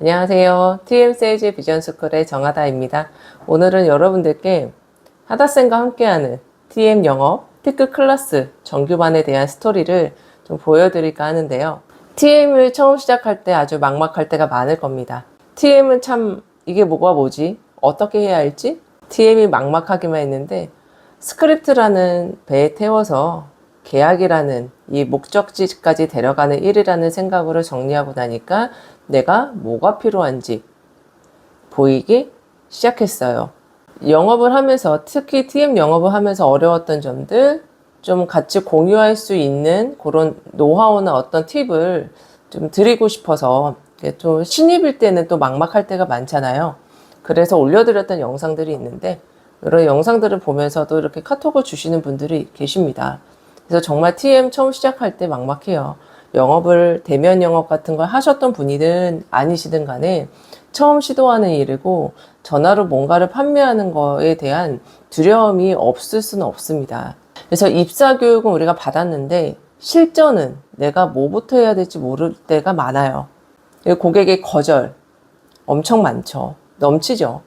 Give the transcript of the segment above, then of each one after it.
안녕하세요. TM 세일즈 비전 스쿨의 정하다입니다. 오늘은 여러분들께 하다쌤과 함께하는 TM 영어 티크 클래스 정규반에 대한 스토리를 좀 보여드릴까 하는데요. TM을 처음 시작할 때 아주 막막할 때가 많을 겁니다. TM은 참 이게 뭐가 뭐지? 어떻게 해야 할지? TM이 막막하기만 했는데 스크립트라는 배에 태워서 계약이라는 이 목적지까지 데려가는 일이라는 생각으로 정리하고 나니까 내가 뭐가 필요한지 보이기 시작했어요. 영업을 하면서 특히 TM 영업을 하면서 어려웠던 점들 좀 같이 공유할 수 있는 그런 노하우나 어떤 팁을 좀 드리고 싶어서 좀 신입일 때는 또 막막할 때가 많잖아요. 그래서 올려드렸던 영상들이 있는데 이런 영상들을 보면서도 이렇게 카톡을 주시는 분들이 계십니다. 그래서 정말 TM 처음 시작할 때 막막해요. 영업을 대면 영업 같은 걸 하셨던 분이든 아니시든 간에 처음 시도하는 일이고 전화로 뭔가를 판매하는 거에 대한 두려움이 없을 수는 없습니다. 그래서 입사 교육은 우리가 받았는데 실전은 내가 뭐부터 해야 될지 모를 때가 많아요. 고객의 거절 엄청 많죠. 넘치죠.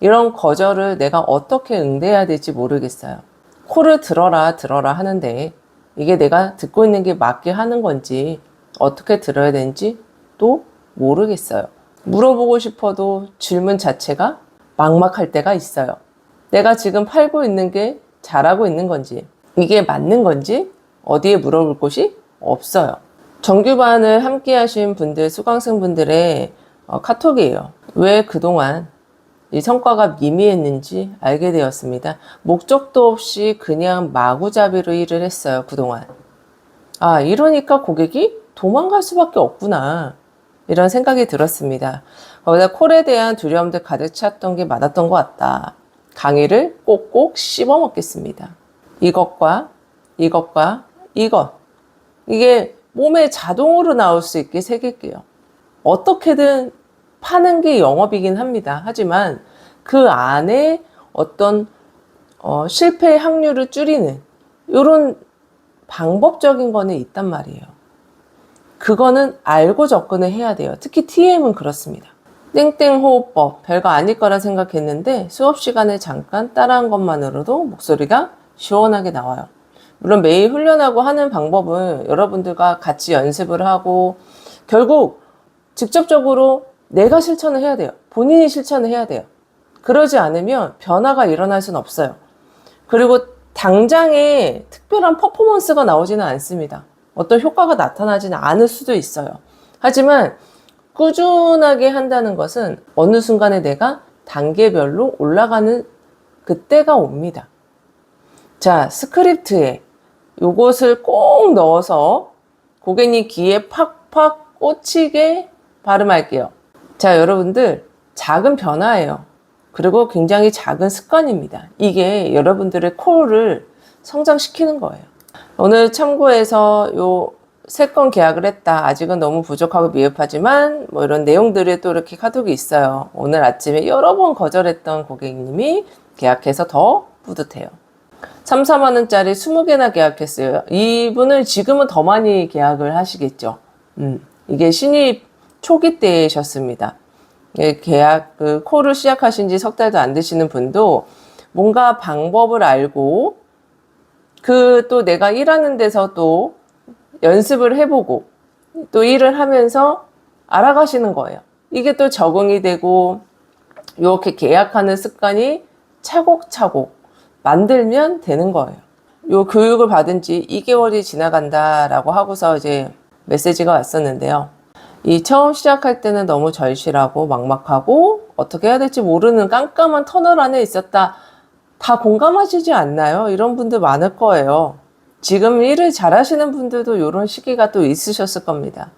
이런 거절을 내가 어떻게 응대해야 될지 모르겠어요. 코를 들어라 들어라 하는데 이게 내가 듣고 있는 게 맞게 하는 건지 어떻게 들어야 되는지 또 모르겠어요. 물어보고 싶어도 질문 자체가 막막할 때가 있어요. 내가 지금 팔고 있는 게 잘하고 있는 건지 이게 맞는 건지 어디에 물어볼 곳이 없어요. 정규반을 함께 하신 분들, 수강생분들의 어, 카톡이에요. 왜 그동안 이 성과가 미미했는지 알게 되었습니다. 목적도 없이 그냥 마구잡이로 일을 했어요, 그동안. 아, 이러니까 고객이 도망갈 수밖에 없구나. 이런 생각이 들었습니다. 거기다 콜에 대한 두려움들 가득 찼던 게 많았던 것 같다. 강의를 꼭꼭 씹어 먹겠습니다. 이것과 이것과 이것. 이게 몸에 자동으로 나올 수 있게 새길게요. 어떻게든 파는 게 영업이긴 합니다. 하지만 그 안에 어떤 어, 실패 확률을 줄이는 이런 방법적인 거는 있단 말이에요. 그거는 알고 접근을 해야 돼요. 특히 TM은 그렇습니다. 땡땡 호흡법 별거 아닐 거라 생각했는데 수업 시간에 잠깐 따라한 것만으로도 목소리가 시원하게 나와요. 물론 매일 훈련하고 하는 방법은 여러분들과 같이 연습을 하고 결국 직접적으로 내가 실천을 해야 돼요. 본인이 실천을 해야 돼요. 그러지 않으면 변화가 일어날 수는 없어요. 그리고 당장에 특별한 퍼포먼스가 나오지는 않습니다. 어떤 효과가 나타나지는 않을 수도 있어요. 하지만 꾸준하게 한다는 것은 어느 순간에 내가 단계별로 올라가는 그때가 옵니다. 자, 스크립트에 요것을 꼭 넣어서 고객님 귀에 팍팍 꽂히게 발음할게요. 자, 여러분들, 작은 변화예요. 그리고 굉장히 작은 습관입니다. 이게 여러분들의 코어를 성장시키는 거예요. 오늘 참고해서 요 세 건 계약을 했다. 아직은 너무 부족하고 미흡하지만 뭐 이런 내용들이 또 이렇게 카톡이 있어요. 오늘 아침에 여러 번 거절했던 고객님이 계약해서 더 뿌듯해요. 3, 4만 원짜리 20개나 계약했어요. 이분은 지금은 더 많이 계약을 하시겠죠. 음, 이게 신입 초기 때셨습니다. 예, 계약 그 콜을 시작하신 지 석 달도 안 되시는 분도 뭔가 방법을 알고 그 또 내가 일하는 데서 또 연습을 해보고 또 일을 하면서 알아가시는 거예요. 이게 또 적응이 되고 이렇게 계약하는 습관이 차곡차곡 만들면 되는 거예요. 요 교육을 받은 지 2개월이 지나간다라고 하고서 이제 메시지가 왔었는데요. 이 처음 시작할 때는 너무 절실하고 막막하고 어떻게 해야 될지 모르는 깜깜한 터널 안에 있었다. 다 공감하시지 않나요? 이런 분들 많을 거예요. 지금 일을 잘하시는 분들도 이런 시기가 또 있으셨을 겁니다.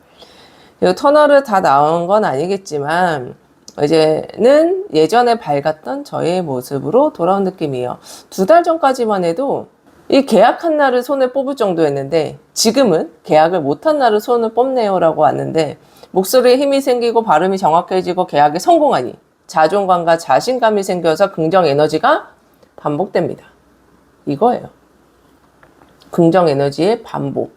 이 터널을 다 나온 건 아니겠지만 이제는 예전에 밝았던 저의 모습으로 돌아온 느낌이에요. 두 달 전까지만 해도 이 계약한 날을 손에 뽑을 정도였는데 지금은 계약을 못한 날을 손을 뽑네요라고 왔는데 목소리에 힘이 생기고 발음이 정확해지고 계약에 성공하니 자존감과 자신감이 생겨서 긍정 에너지가 반복됩니다. 이거예요. 긍정 에너지의 반복.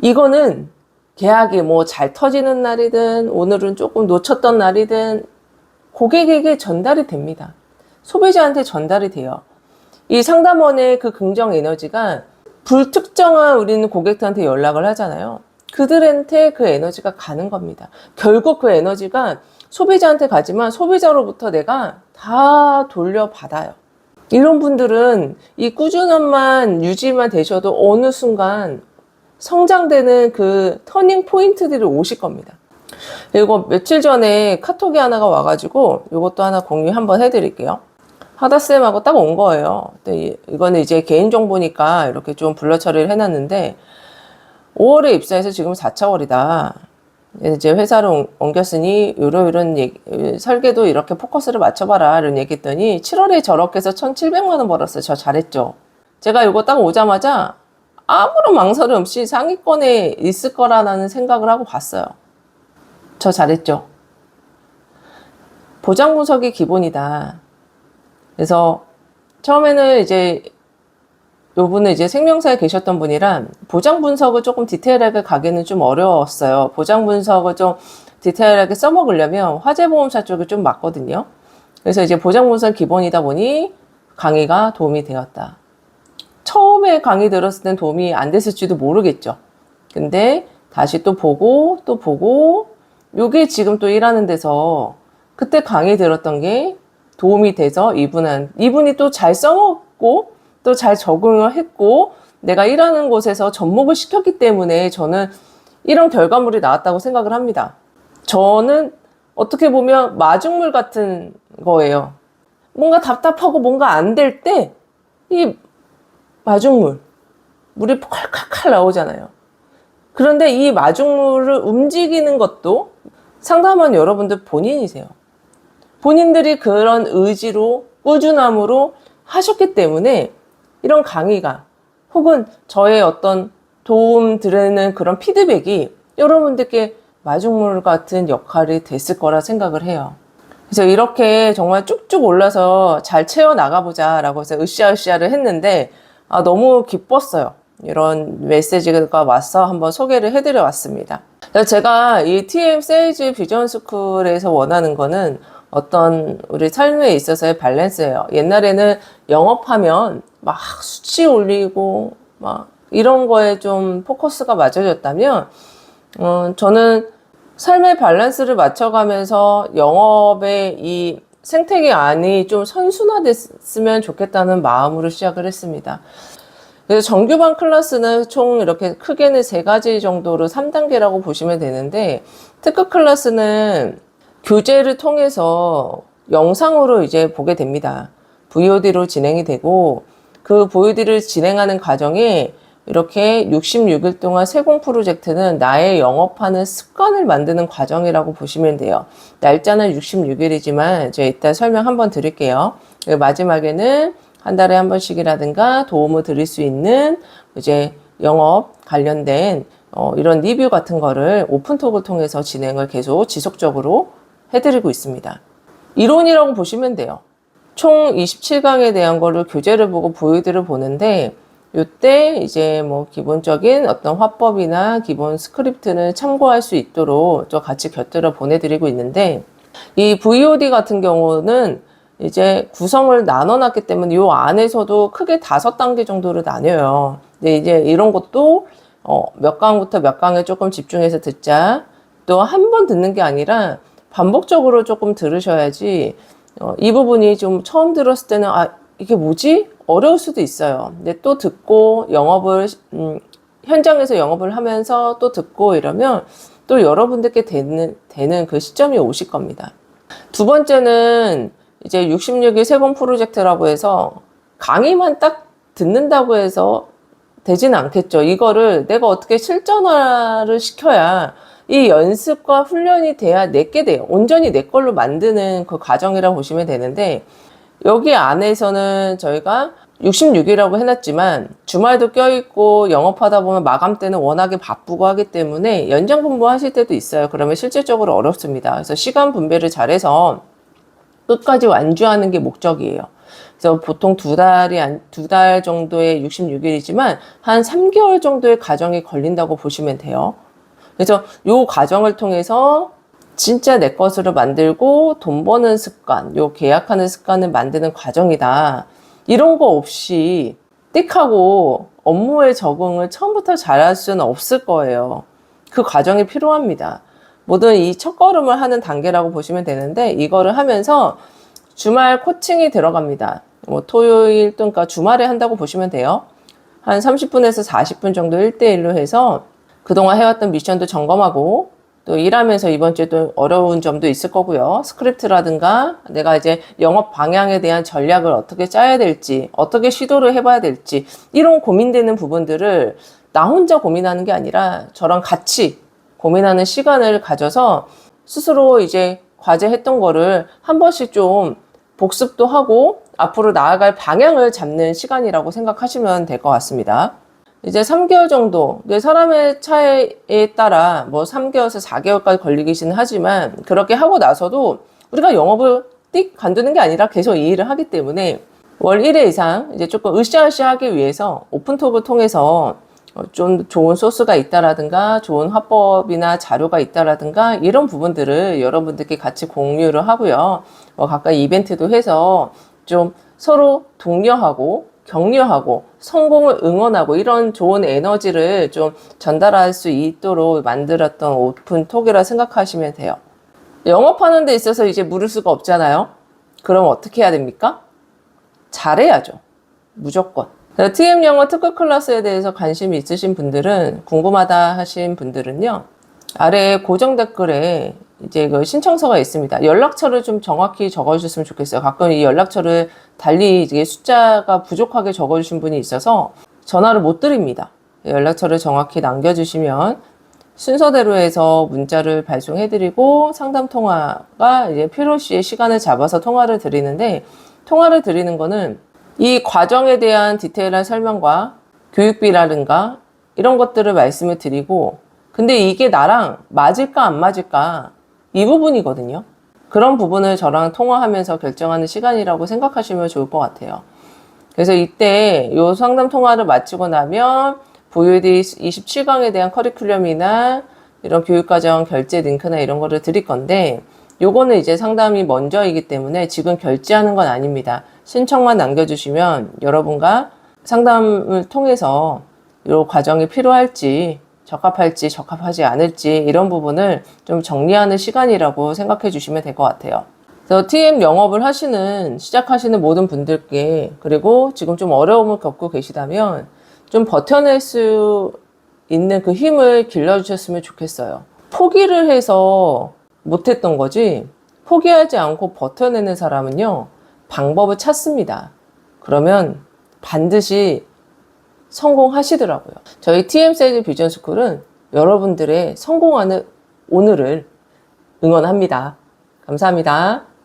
이거는 계약이 뭐 잘 터지는 날이든 오늘은 조금 놓쳤던 날이든 고객에게 전달이 됩니다. 소비자한테 전달이 돼요. 이 상담원의 그 긍정 에너지가 불특정한 우리는 고객들한테 연락을 하잖아요. 그들한테 그 에너지가 가는 겁니다. 결국 그 에너지가 소비자한테 가지만 소비자로부터 내가 다 돌려받아요. 이런 분들은 이 꾸준함만 유지만 되셔도 어느 순간 성장되는 그 터닝 포인트들이 오실 겁니다. 그리고 며칠 전에 카톡이 하나가 와가지고 이것도 하나 공유 한번 해드릴게요. 하다쌤하고 딱 온 거예요. 이거는 이제 개인정보니까 이렇게 좀 불러 처리를 해놨는데 5월에 입사해서 지금 4차 월이다. 이제 회사를 옮- 옮겼으니 요런 요런 얘기, 설계도 이렇게 포커스를 맞춰봐라 이런 얘기 했더니 7월에 저렇게 해서 1,700만 원 벌었어요. 저 잘했죠. 제가 이거 딱 오자마자 아무런 망설임 없이 상위권에 있을 거라는 생각을 하고 봤어요. 저 잘했죠. 보장 분석이 기본이다. 그래서 처음에는 이제 요 분은 이제 생명사에 계셨던 분이라 보장 분석을 조금 디테일하게 가기는 좀 어려웠어요. 보장 분석을 좀 디테일하게 써먹으려면 화재보험사 쪽이 좀 맞거든요. 그래서 이제 보장 분석 기본이다 보니 강의가 도움이 되었다. 처음에 강의 들었을 땐 도움이 안 됐을지도 모르겠죠. 근데 다시 또 보고 또 보고 요게 지금 또 일하는 데서 그때 강의 들었던 게 도움이 돼서 이분은 이분이 또 잘 써먹고 또 잘 적응을 했고 내가 일하는 곳에서 접목을 시켰기 때문에 저는 이런 결과물이 나왔다고 생각을 합니다. 저는 어떻게 보면 마중물 같은 거예요. 뭔가 답답하고 뭔가 안 될 때 이 마중물 물이 칼칼칼 나오잖아요. 그런데 이 마중물을 움직이는 것도 상담원 여러분들 본인이세요. 본인들이 그런 의지로 꾸준함으로 하셨기 때문에 이런 강의가 혹은 저의 어떤 도움 드리는 그런 피드백이 여러분들께 마중물 같은 역할이 됐을 거라 생각을 해요. 그래서 이렇게 정말 쭉쭉 올라서 잘 채워 나가보자 라고 해서 으쌰으쌰를 했는데 아, 너무 기뻤어요. 이런 메시지가 와서 한번 소개를 해드려 왔습니다. 제가 이 TM 세일즈 비전 스쿨에서 원하는 거는 어떤 우리 삶에 있어서의 밸런스예요. 옛날에는 영업하면 막 수치 올리고 막 이런 거에 좀 포커스가 맞춰졌다면 어, 저는 삶의 밸런스를 맞춰가면서 영업의 이 생태계 안이 좀 선순화됐으면 좋겠다는 마음으로 시작을 했습니다. 그래서 정규반 클래스는 총 이렇게 크게는 세 가지 정도로 3단계라고 보시면 되는데 특급 클래스는 교재를 통해서 영상으로 이제 보게 됩니다. VOD로 진행이 되고 그 VOD를 진행하는 과정에 이렇게 66일 동안 세공 프로젝트는 나의 영업하는 습관을 만드는 과정이라고 보시면 돼요. 날짜는 66일이지만 제가 이따 설명 한번 드릴게요. 마지막에는 한 달에 한 번씩이라든가 도움을 드릴 수 있는 이제 영업 관련된 어, 이런 리뷰 같은 거를 오픈톡을 통해서 진행을 계속 지속적으로 해드리고 있습니다. 이론이라고 보시면 돼요. 총 27강에 대한 거를 교재를 보고 보이드를 보는데 요때 이제 뭐 기본적인 어떤 화법이나 기본 스크립트는 참고할 수 있도록 또 같이 곁들여 보내드리고 있는데 이 VOD 같은 경우는 이제 구성을 나눠놨기 때문에 요 안에서도 크게 다섯 단계 정도로 나뉘어요. 근데 이제 이런 것도 어, 몇 강부터 몇 강에 조금 집중해서 듣자. 또 한 번 듣는 게 아니라 반복적으로 조금 들으셔야지 어, 이 부분이 좀 처음 들었을 때는 아 이게 뭐지 어려울 수도 있어요. 근데 또 듣고 영업을 음, 현장에서 영업을 하면서 또 듣고 이러면 또 여러분들께 되는 되는 그 시점이 오실 겁니다. 두 번째는 이제 66일 세번 프로젝트라고 해서 강의만 딱 듣는다고 해서 되지는 않겠죠. 이거를 내가 어떻게 실전화를 시켜야 이 연습과 훈련이 돼야 내게 돼요. 온전히 내 걸로 만드는 그 과정이라고 보시면 되는데 여기 안에서는 저희가 66이라고 해놨지만 주말도 껴있고 영업하다 보면 마감 때는 워낙에 바쁘고 하기 때문에 연장 근무하실 때도 있어요. 그러면 실질적으로 어렵습니다. 그래서 시간 분배를 잘해서 끝까지 완주하는 게 목적이에요. 그래서 보통 두 달이 두 달 정도의 66일이지만 한 3개월 정도의 과정이 걸린다고 보시면 돼요. 그래서 요 과정을 통해서 진짜 내 것으로 만들고 돈 버는 습관, 요 계약하는 습관을 만드는 과정이다. 이런 거 없이 띡하고 업무에 적응을 처음부터 잘할 수는 없을 거예요. 그 과정이 필요합니다. 모든 이 첫걸음을 하는 단계라고 보시면 되는데 이거를 하면서 주말 코칭이 들어갑니다. 뭐 토요일 또는 그러니까 주말에 한다고 보시면 돼요. 한 30분에서 40분 정도 1대1로 해서 그동안 해왔던 미션도 점검하고 또 일하면서 이번 주에 또 어려운 점도 있을 거고요. 스크립트라든가 내가 이제 영업 방향에 대한 전략을 어떻게 짜야 될지, 어떻게 시도를 해봐야 될지, 이런 고민되는 부분들을 나 혼자 고민하는 게 아니라 저랑 같이 고민하는 시간을 가져서 스스로 이제 과제했던 거를 한 번씩 좀 복습도 하고 앞으로 나아갈 방향을 잡는 시간이라고 생각하시면 될 것 같습니다. 이제 3개월 정도, 사람의 차이에 따라 뭐 3개월에서 4개월까지 걸리기는 하지만 그렇게 하고 나서도 우리가 영업을 띡 간두는 게 아니라 계속 이 일을 하기 때문에 월 1회 이상 이제 조금 으쌰으쌰 하기 위해서 오픈톡을 통해서 어, 좀 좋은 소스가 있다라든가 좋은 화법이나 자료가 있다라든가 이런 부분들을 여러분들께 같이 공유를 하고요. 뭐 가까이 이벤트도 해서 좀 서로 독려하고 격려하고 성공을 응원하고 이런 좋은 에너지를 좀 전달할 수 있도록 만들었던 오픈톡이라 생각하시면 돼요. 영업하는 데 있어서 이제 물을 수가 없잖아요. 그럼 어떻게 해야 됩니까? 잘해야죠. 무조건. TM 영어 특급 클래스에 대해서 관심이 있으신 분들은 궁금하다 하신 분들은요. 아래 고정 댓글에 이제 그 신청서가 있습니다. 연락처를 좀 정확히 적어주셨으면 좋겠어요. 가끔 이 연락처를 달리 이게 숫자가 부족하게 적어주신 분이 있어서 전화를 못 드립니다. 연락처를 정확히 남겨주시면 순서대로 해서 문자를 발송해드리고 상담 통화가 이제 필요시에 시간을 잡아서 통화를 드리는데 통화를 드리는 거는 이 과정에 대한 디테일한 설명과 교육비라든가 이런 것들을 말씀을 드리고 근데 이게 나랑 맞을까 안 맞을까 이 부분이거든요. 그런 부분을 저랑 통화하면서 결정하는 시간이라고 생각하시면 좋을 것 같아요. 그래서 이때 요 상담 통화를 마치고 나면 VOD 27강에 대한 커리큘럼이나 이런 교육과정 결제 링크나 이런 거를 드릴 건데 요거는 이제 상담이 먼저이기 때문에 지금 결제하는 건 아닙니다. 신청만 남겨주시면 여러분과 상담을 통해서 요 과정이 필요할지 적합할지 적합하지 않을지 이런 부분을 좀 정리하는 시간이라고 생각해 주시면 될 것 같아요. 그래서 TM 영업을 하시는 시작하시는 모든 분들께 그리고 지금 좀 어려움을 겪고 계시다면 좀 버텨낼 수 있는 그 힘을 길러주셨으면 좋겠어요. 포기를 해서 못했던 거지 포기하지 않고 버텨내는 사람은요 방법을 찾습니다. 그러면 반드시 성공하시더라고요. 저희 TM 세일 비전 스쿨은 여러분들의 성공하는 오늘을 응원합니다. 감사합니다.